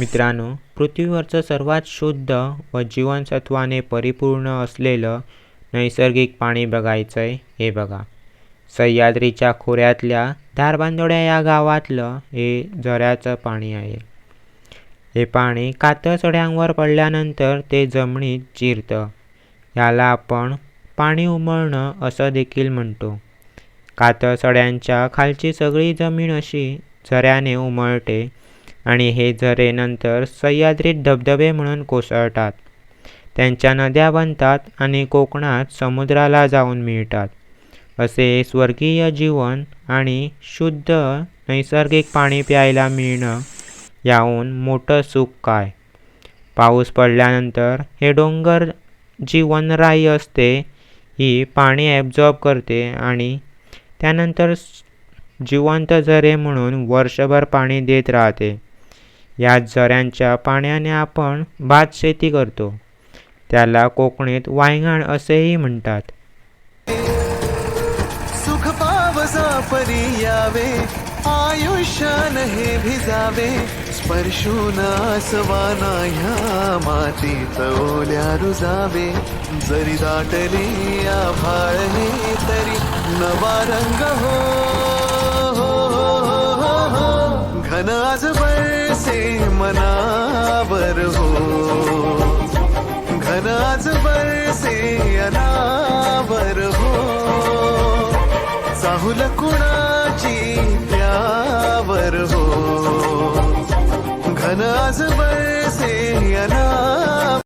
मित्रांनो पृथ्वीवरचं सर्वात शुद्ध व जीवनसत्वाने परिपूर्ण असलेलं नैसर्गिक पाणी बघायचं आहे हे बघा. सह्याद्रीच्या खोऱ्यातल्या धारबांदोड्या या गावातलं हे झऱ्याचं पाणी आहे. हे पाणी कातळसड्यांवर पडल्यानंतर ते जमिनीत चिरतं. याला आपण पाणी उमळणं असं देखील म्हणतो. कातळ सड्यांच्या खालची सगळी जमीन अशी झऱ्याने उमळते. आणि हे झरे नंतर सह्याद्रीत धबधबे म्हणून कोसळतात. त्यांच्या नद्या बनतात आणि कोकणात समुद्राला जाऊन मिळतात. असे स्वर्गीय जीवन आणि शुद्ध नैसर्गिक पाणी प्यायला मिळणं याहून मोठं सुख काय? पाऊस पडल्यानंतर हे डोंगर जी वनराई असते ही पाणी ॲब्झॉर्ब करते आणि त्यानंतर जिवंत झरे म्हणून वर्षभर पाणी देत राहते. या झऱ्यांच्या पाण्याने आपण भात शेती करतो. त्याला कोकणीत वायंगण असेही म्हणतात. सुख पावसा परी यावे आयुष्यान हे भिजावे. स्पर्शून आसवाना ह्या मातीत ओल्या रुजावे. जरी दाटली आभाळले तरी नवा रंग हो हो, हो, हो, हो. हो, आज कसे अनावर हो। चाहुल कुणाची त्यावर हो। घन आज बळसे अनावर